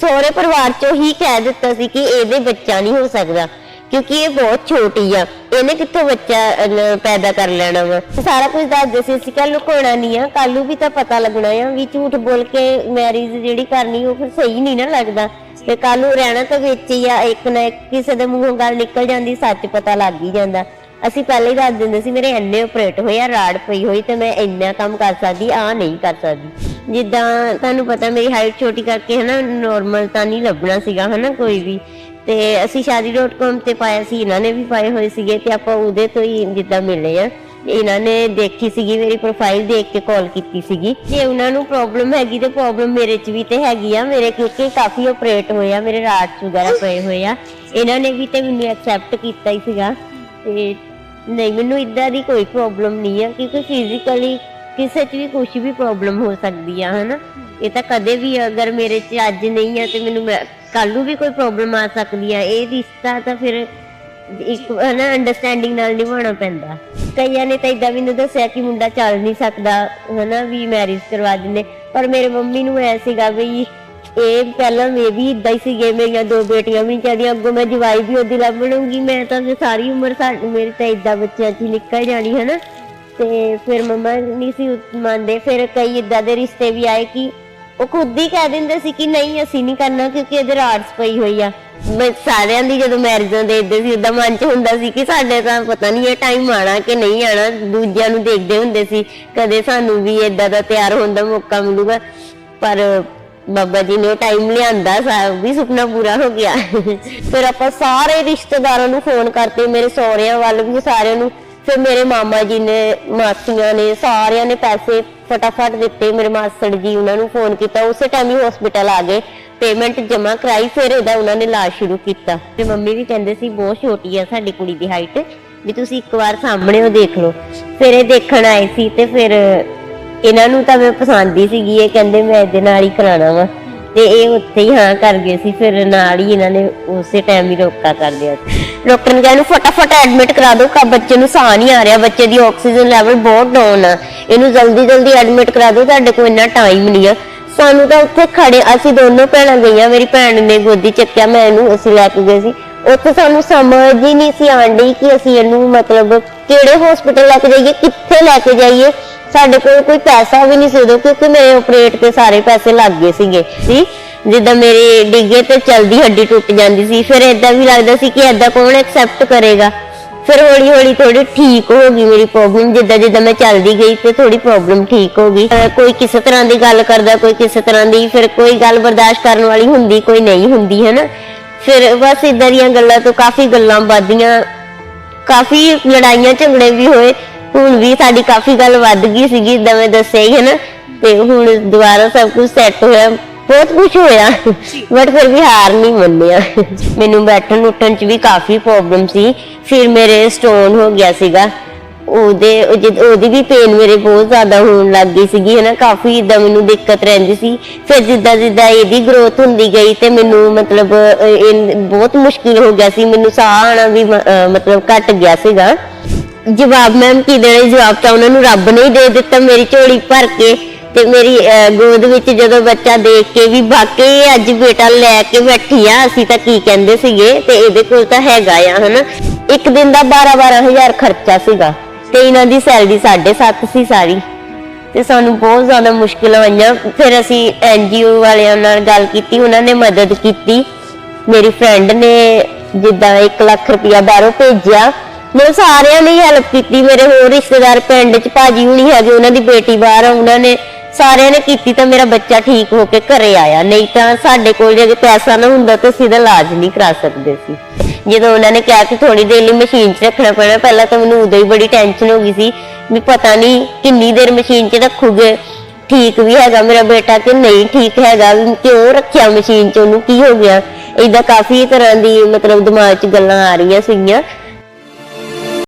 ਸਹੁਰੇ ਪਰਿਵਾਰ ਚੋਂ ਹੀ ਕਹਿ ਦਿੱਤਾ ਸੀ ਕਿ ਇਹਦੇ ਬੱਚਾ ਨਹੀਂ ਹੋ ਸਕਦਾ ਕਿਉਂਕਿ ਇਹ ਬਹੁਤ ਛੋਟੀ ਆ ਇਹਨੇ ਕਿੱਥੋਂ ਬੱਚਾ ਅਹ, ਪੈਦਾ ਕਰ ਲੈਣਾ ਵਾ? ਸਾਰਾ ਕੁਝ ਦੱਸਦੇ ਸੀ ਅਸੀਂ ਕੱਲ ਲੁਕਾਉਣਾ ਨਹੀਂ ਆ ਕੱਲ ਨੂੰ ਵੀ ਤਾਂ ਪਤਾ ਲੱਗਣਾ ਆ ਵੀ ਝੂਠ ਬੋਲ ਕੇ ਮੈਰਿਜ ਜਿਹੜੀ ਕਰਨੀ ਉਹ ਫਿਰ ਸਹੀ ਨਹੀਂ ਨਾ ਲੱਗਦਾ। ਤੇ ਕੱਲ ਨੂੰ ਰਹਿਣਾ ਤਾਂ ਵਿੱਚ ਹੀ ਆ ਇੱਕ ਨਾ ਇੱਕ ਕਿਸੇ ਦੇ ਮੂੰਹੋਂ ਗੱਲ ਨਿਕਲ ਜਾਂਦੀ ਸੱਚ ਪਤਾ ਲੱਗ ਹੀ ਜਾਂਦਾ। ਅਸੀਂ ਪਹਿਲੇ ਹੀ ਦੱਸ ਦਿੰਦੇ ਸੀ ਮੇਰੇ ਇੰਨੇ ਆਪਰੇਟ ਹੋਏ ਆ ਰਾੜ ਪਈ ਹੋਈ ਤੇ ਮੈਂ ਇੰਨਾ ਕੰਮ ਕਰ ਸਕਦੀ ਆ ਨਹੀਂ ਕਰ ਸਕਦੀ। ਜਿੱਦਾਂ ਤੁਹਾਨੂੰ ਪਤਾ ਮੇਰੀ ਹਾਈਟ ਛੋਟੀ ਕਰਕੇ ਹਨਾ ਨਾਰਮਲ ਤਾਂ ਨਹੀਂ ਲੱਭਣਾ ਸੀਗਾ ਹਨਾ ਕੋਈ ਵੀ। ਤੇ ਅਸੀਂ shaadi.com ਤੇ ਪਾਇਆ ਸੀ, ਇਹਨਾਂ ਨੇ ਵੀ ਪਾਏ ਹੋਏ ਸੀਗੇ ਤੇ ਆਪਾਂ ਉਹਦੇ ਤੋਂ ਹੀ ਜਿੱਦਾਂ ਮਿਲੇ ਆ। ਇਹਨਾਂ ਨੇ ਦੇਖੀ ਸੀਗੀ, ਮੇਰੀ ਪ੍ਰੋਫਾਈਲ ਦੇਖ ਕੇ ਕਾਲ ਕੀਤੀ ਸੀਗੀ। ਜੇ ਉਹਨਾਂ ਨੂੰ ਪ੍ਰੋਬਲਮ ਹੈਗੀ ਤੇ ਪ੍ਰੋਬਲਮ ਮੇਰੇ 'ਚ ਵੀ ਤੇ ਹੈਗੀ ਆ। ਮੇਰੇ ਕਿਉਂਕਿ ਕਾਫੀ ਆਪਰੇਟ ਹੋਏ ਆ, ਮੇਰੇ ਰਾਤ ਵਗੈਰਾ ਪਏ ਹੋਏ ਆ। ਇਹਨਾਂ ਨੇ ਵੀ ਤੇ ਮੈਨੂੰ ਐਕਸੈਪਟ ਕੀਤਾ ਹੀ ਸੀਗਾ। ਤੇ ਨਹੀਂ, ਮੈਨੂੰ ਇਦਾਂ ਦੀ ਕੋਈ ਪ੍ਰੋਬਲਮ ਨਹੀਂ ਆ, ਕਿਉਂਕਿ ਫਿਜ਼ੀਕਲੀ ਕਿਸੇ 'ਚ ਵੀ ਕੁਝ ਵੀ ਪ੍ਰੋਬਲਮ ਹੋ ਸਕਦੀ ਆ, ਹਨਾ? ਇਹ ਤਾਂ ਕਦੇ ਵੀ ਅਗਰ ਮੇਰੇ 'ਚ ਅੱਜ ਨਹੀਂ ਆ ਤੇ ਮੈਨੂੰ ਕੱਲ ਨੂੰ ਵੀ ਕੋਈ ਪ੍ਰੋਬਲਮ ਆ ਸਕਦੀ ਆ। ਇਹ ਰਿਸ਼ਤਾ ਤਾਂ ਫਿਰ ਇੱਕ, ਹਨਾ ਅੰਡਰਸਟੈਂਡਿੰਗ ਨਾਲ ਨਿਭਾਉਣਾ ਪੈਂਦਾ। ਕਈਆਂ ਨੇ ਤਾਂ ਇਦਾਂ ਮੈਨੂੰ ਦੱਸਿਆ ਕਿ ਮੁੰਡਾ ਚੱਲ ਨਹੀਂ ਸਕਦਾ, ਹਨਾ, ਵੀ ਮੈਰਿਜ ਕਰਵਾ ਦਿੰਦੇ। ਪਰ ਮੇਰੇ ਮੰਮੀ ਨੂੰ ਐ ਸੀਗਾ ਵੀ ਇਹ ਪਹਿਲਾਂ ਮੈਂ ਵੀ ਇਦਾਂ ਹੀ ਸੀਗੇ, ਮੇਰੀਆਂ ਦੋ ਬੇਟੀਆਂ ਵੀ ਚਾਹੀਦੀਆਂ ਅੱਗੋਂ ਮੈਂ ਜਵਾਈ ਵੀ ਉਹਦੀ ਲੱਭ ਮੈਂ ਤਾਂ ਸਾਰੀ ਉਮਰ ਸਾਡੀ, ਮੇਰੀ ਤਾਂ ਇਦਾਂ ਬੱਚਿਆਂ 'ਚ ਨਿਕਲ ਜਾਣੀ, ਹਨਾ? ਤੇ ਫਿਰ ਮੰਮਾ ਨਹੀਂ ਸੀ ਮੰਨਦੇ, ਫਿਰ ਕਈ ਇਦਾਂ ਦੇ ਰਿਸ਼ਤੇ ਵੀ ਆਏ ਕਿ ਉਹ ਖੁਦ ਹੀ ਕਹਿ ਦਿੰਦੇ ਸੀ ਕਿ ਨਹੀਂ, ਅਸੀਂ ਨਹੀਂ ਕਰਨਾ ਕਿਉਂਕਿ ਇਹਦੇ ਰਾੜਸ ਪਈ ਹੋਈ ਆ। ਮੈਂ ਸਾਰਿਆਂ ਦੀ ਜਦੋਂ ਮੈਰਿਜਾਂ ਦੇਖਦੇ ਸੀ ਉਦਾਂ ਮਨ 'ਚ ਹੁੰਦਾ ਸੀ ਕਿ ਸਾਡੇ ਤਾਂ ਪਤਾ ਨਹੀਂ ਇਹ ਟਾਈਮ ਆਣਾ ਕਿ ਨਹੀਂ ਆਣਾ, ਦੂਜਿਆਂ ਨੂੰ ਦੇਖਦੇ ਹੁੰਦੇ ਸੀ, ਕਦੇ ਸਾਨੂੰ ਵੀ ਇਦਾਂ ਦਾ ਤਿਆਰ ਹੋਣ ਦਾ ਮੌਕਾ ਮਿਲੂਗਾ। ਪਰ ਬਾਬਾ ਜੀ ਨੇ ਟਾਈਮ ਲਿਆਂਦਾ ਸਾ ਵੀ ਸੁਪਨਾ ਪੂਰਾ ਹੋ ਗਿਆ। ਫਿਰ ਆਪਾਂ ਸਾਰੇ ਰਿਸ਼ਤੇਦਾਰਾਂ ਨੂੰ ਫੋਨ ਕਰਤੇ ਮੇਰੇ ਸਹੁਰਿਆਂ ਵੱਲ ਵੀ ਸਾਰਿਆਂ ਨੂੰ ਫਿਰ ਮੇਰੇ ਮਾਮਾ ਜੀ ਨੇ, ਮਾਸੀਆਂ ਨੇ, ਸਾਰਿਆਂ ਨੇ ਪੈਸੇ ਫਟਾਫਟ ਦਿੱਤੇ, ਮੇਰੇ ਮਾਸੜ ਜੀ ਉਹਨਾਂ ਨੂੰ ਫੋਨ ਕੀਤਾ। ਉਸੇ ਟਾਈਮ ਹੀ ਹਸਪੀਟਲ ਆ ਗਏ। ਪੇਮੈਂਟ ਜਮ੍ਹਾਂ ਕਰਾਈ, ਫਿਰ ਇਹਦਾ ਉਹਨਾਂ ਨੇ ਇਲਾਜ ਸ਼ੁਰੂ ਕੀਤਾ। ਤੇ ਮੰਮੀ ਵੀ ਕਹਿੰਦੇ ਸੀ, ਬਹੁਤ ਛੋਟੀ ਆ ਸਾਡੀ ਕੁੜੀ ਦੀ ਹਾਈਟ ਵੀ ਤੁਸੀਂ ਇੱਕ ਵਾਰ ਸਾਹਮਣੇ ਉਹ ਦੇਖ ਲਓ। ਫਿਰ ਇਹ ਦੇਖਣ ਆਏ ਸੀ ਤੇ ਫਿਰ ਇਹਨਾਂ ਨੂੰ ਤਾਂ ਮੈਂ ਪਸੰਦ ਹੀ ਸੀਗੀ। ਇਹ ਕਹਿੰਦੇ, ਮੈਂ ਇਹਦੇ ਨਾਲ ਹੀ ਕਰਾਣਾ ਵਾ। ਤੇ ਇਹ ਉੱਥੇ ਹੀ ਹਾਂ ਕਰ ਗਏ ਸੀ, ਫਿਰ ਨਾਲ ਹੀ ਇਹਨਾਂ ਨੇ ਉਸੇ ਟਾਈਮ ਹੀ ਰੋਕਾ ਕਰ ਦਿਆ ਡਾਕਟਰ ਨੇ ਕਿਹਾ ਇਹਨੂੰ ਫਟਾਫਟ ਐਡਮਿਟ ਕਰਾ ਦਿਓ ਕਾ ਬੱਚੇ ਨੂੰ ਸਾਹ ਨਹੀਂ ਆ ਰਿਹਾ, ਬੱਚੇ ਦੀ ਆਕਸੀਜਨ ਲੈਵਲ ਬਹੁਤ ਡਾਊਨ ਆ। ਇਹਨੂੰ ਜਲਦੀ ਜਲਦੀ ਐਡਮਿਟ ਕਰਾ ਦਿਓ, ਤੁਹਾਡੇ ਕੋਲ ਇੰਨਾ ਟਾਈਮ ਨਹੀਂ ਆ। ਸਾਨੂੰ ਤਾਂ ਉੱਥੇ ਖੜੇ, ਅਸੀਂ ਦੋਨੋਂ ਭੈਣਾਂ ਗਈਆਂ, ਮੇਰੀ ਭੈਣ ਨੇ ਗੋਦੀ ਚੱਕਿਆ, ਮੈਂ ਇਹਨੂੰ ਅਸੀਂ ਲੈ ਕੇ ਗਏ ਸੀ। ਉੱਥੇ ਸਾਨੂੰ ਸਮਝ ਹੀ ਨਹੀਂ ਸੀ ਆਂਦੀ ਕਿ ਅਸੀਂ ਇਹਨੂੰ ਮਤਲਬ ਕਿਹੜੇ ਹਸਪੀਟਲ ਲੈ ਕੇ ਜਾਈਏ, ਕਿੱਥੇ ਲੈ ਕੇ ਜਾਈਏ। ਸਾਡੇ ਕੋਲ ਕੋਈ ਪੈਸਾ ਵੀ ਨਹੀਂ ਸੀ ਉਦੋਂ, ਕਿਉਂਕਿ ਮੇਰੇ ਆਪਰੇਟ ਤੇ ਸਾਰੇ ਪੈਸੇ ਲੱਗ ਗਏ ਸੀਗੇ ਸੀ ਜਿੱਦਾਂ ਮੇਰੇ ਡਿੱਗੇ ਤੇ ਚਲਦੀ ਹੱਡੀ ਟੁੱਟ ਜਾਂਦੀ ਸੀ, ਫਿਰ ਏਦਾਂ ਵੀ ਲੱਗਦਾ ਸੀ ਕਿ ਏਦਾਂ ਕੌਣ ਐਕਸੈਪਟ ਕਰੇਗਾ। ਫਿਰ ਹੌਲੀ ਹੌਲੀ ਥੋੜੀ ਠੀਕ ਹੋ ਗਈ ਮੇਰੀ ਪ੍ਰੋਬਲਮ ਜਿੱਦਾਂ ਜਿੱਦਾਂ ਮੈਂ ਚੱਲਦੀ ਗਈ ਤੇ ਥੋੜੀ ਪ੍ਰੋਬਲਮ ਠੀਕ ਹੋ ਗਈ। ਕੋਈ ਕਿਸੇ ਤਰ੍ਹਾਂ ਦੀ ਗੱਲ ਕਰਦਾ, ਕੋਈ ਕਿਸੇ ਤਰ੍ਹਾਂ ਦੀ, ਫਿਰ ਕੋਈ ਗੱਲ ਬਰਦਾਸ਼ਤ ਕਰਨ ਵਾਲੀ ਹੁੰਦੀ, ਕੋਈ ਨਹੀਂ ਹੁੰਦੀ ਹੈ ਨਾ ਫਿਰ ਬਸ ਇਦਾਂ ਦੀਆਂ ਗੱਲਾਂ ਤੋਂ ਕਾਫੀ ਗੱਲਾਂ ਵੱਧਦੀਆਂ ਕਾਫੀ ਲੜਾਈਆਂ ਝਗੜੇ ਵੀ ਹੋਏ ਹੁਣ ਵੀ ਸਾਡੀ ਕਾਫੀ ਗੱਲ ਵੱਧ ਗਈ ਸੀਗੀ ਇਦਾਂ ਦੱਸਿਆ ਹੀ ਹੈ ਨਾ, ਤੇ ਹੁਣ ਦੁਬਾਰਾ ਸਭ ਕੁਝ ਸੈੱਟ ਹੋਇਆ, ਬਹੁਤ ਕੁਝ ਹੋਇਆ ਬਟ ਫਿਰ ਵੀ ਹਾਰ ਨਹੀਂ ਮੰਨਿਆ। ਮੈਨੂੰ ਬੈਠਣ ਉੱਠਣ ਚ ਵੀ ਕਾਫੀ ਪ੍ਰੋਬਲਮ ਸੀ। ਫਿਰ ਮੇਰੇ ਸਟੋਨ ਹੋ ਗਿਆ ਸੀਗਾ। ਉਹਦੇ ਉਹਦੀ ਵੀ ਪੇਨ ਮੇਰੇ ਬਹੁਤ ਜ਼ਿਆਦਾ ਹੋਣ ਲੱਗ ਗਈ ਸੀਗੀ, ਹੈ ਨਾ, ਕਾਫੀ ਇਦਾਂ ਮੈਨੂੰ ਦਿੱਕਤ ਰਹਿੰਦੀ ਸੀ। ਫਿਰ ਜਿੱਦਾਂ ਜਿੱਦਾਂ ਇਹਦੀ ਗਰੋਥ ਹੁੰਦੀ ਗਈ ਤੇ ਮੈਨੂੰ ਮਤਲਬ ਬਹੁਤ ਮੁਸ਼ਕਿਲ ਹੋ ਗਿਆ ਸੀ। ਮੈਨੂੰ ਸਾਹ ਆਣਾ ਵੀ ਮਤਲਬ ਘਟ ਗਿਆ ਸੀਗਾ। ਜਵਾਬ ਮੈਮ ਕੀ ਦੇਣਾ ਜਵਾਬ ਤਾਂ ਉਹਨਾਂ ਨੂੰ ਰੱਬ ਨੇ ਹੀ ਦੇ ਦਿੱਤਾ ਮੇਰੀ ਝੋਲੀ ਭਰ ਕੇ ਤੇ ਮੇਰੀ ਅਹ, ਗੋਦ ਵਿੱਚ ਜਦੋਂ ਬੱਚਾ ਦੇਖ ਕੇ ਵੀ ਵਾਕਈ ਅੱਜ ਬੇਟਾ ਲੈ ਕੇ ਬੈਠੀ ਆ ਅਸੀਂ ਤਾਂ ਕੀ ਕਹਿੰਦੇ ਸੀਗੇ? ਤੇ ਇਹਦੇ ਕੋਲ ਤਾਂ ਹੈਗਾ ਆ ਹਨਾ? ਇੱਕ ਦਿਨ ਦਾ 12 12000 ਖਰਚਾ ਸੀਗਾ ਤੇ ਇਹਨਾਂ ਦੀ ਸੈਲਰੀ 7.5 ਸੀ ਸਾਰੀ। ਤੇ ਸਾਨੂੰ ਬਹੁਤ ਜ਼ਿਆਦਾ ਮੁਸ਼ਕਿਲਾਂ ਆਈਆਂ। ਫਿਰ ਅਸੀਂ ਐਨਜੀਓ ਵਾਲਿਆਂ ਨਾਲ ਗੱਲ ਕੀਤੀ ਉਹਨਾਂ ਨੇ ਮਦਦ ਕੀਤੀ। ਮੇਰੀ ਫਰੈਂਡ ਨੇ ਜਿੱਦਾਂ 1 ਲੱਖ ਰੁਪਇਆ ਬਾਹਰੋਂ ਭੇਜਿਆ। ਮੈਂ ਸਾਰਿਆਂ ਨੇ ਹੈਲਪ ਕੀਤੀ, ਮੇਰੇ ਹੋਰ ਰਿਸ਼ਤੇਦਾਰ ਪਿੰਡ ਚ ਭਾਜੀ ਹੁਣੀ ਹੈਗੇ, ਉਹਨਾਂ ਦੀ ਬੇਟੀ ਬਾਹਰ ਆ, ਉਹਨਾਂ ਨੇ ਸਾਰਿਆਂ ਨੇ ਕੀਤੀ ਤਾਂ ਮੇਰਾ ਬੱਚਾ ਠੀਕ ਹੋ ਕੇ ਘਰੇ ਆਇਆ। ਨਹੀਂ ਤਾਂ ਸਾਡੇ ਕੋਲ ਜੇ ਪੈਸਾ ਨਾ ਹੁੰਦਾ ਤਾਂ ਅਸੀਂ ਇਹਦਾ ਇਲਾਜ ਨਹੀਂ ਕਰਾ ਸਕਦੇ ਸੀ। ਜਦੋਂ ਉਹਨਾਂ ਨੇ ਕਿਹਾ ਕਿ ਥੋੜੀ ਦੇਰ ਲਈ ਮਸ਼ੀਨ 'ਚ ਰੱਖਣਾ ਪੈਣਾ, ਪਹਿਲਾਂ ਤਾਂ ਮੈਨੂੰ ਉਦੋਂ ਹੀ ਬੜੀ ਟੈਨਸ਼ਨ ਹੋ ਗਈ ਸੀ ਵੀ ਪਤਾ ਨਹੀਂ ਕਿੰਨੀ ਦੇਰ ਮਸ਼ੀਨ 'ਚ ਰੱਖੂਗੇ, ਠੀਕ ਵੀ ਹੈਗਾ ਮੇਰਾ ਬੇਟਾ ਕਿ ਨਹੀਂ ਠੀਕ ਹੈਗਾ, ਵੀ ਕਿਉਂ ਰੱਖਿਆ ਮਸ਼ੀਨ 'ਚ, ਉਹਨੂੰ ਕੀ ਹੋ ਗਿਆ? ਏਦਾਂ ਕਾਫੀ ਤਰ੍ਹਾਂ ਦੀ ਮਤਲਬ ਦਿਮਾਗ 'ਚ ਗੱਲਾਂ ਆ ਰਹੀਆਂ ਸੀਗੀਆਂ।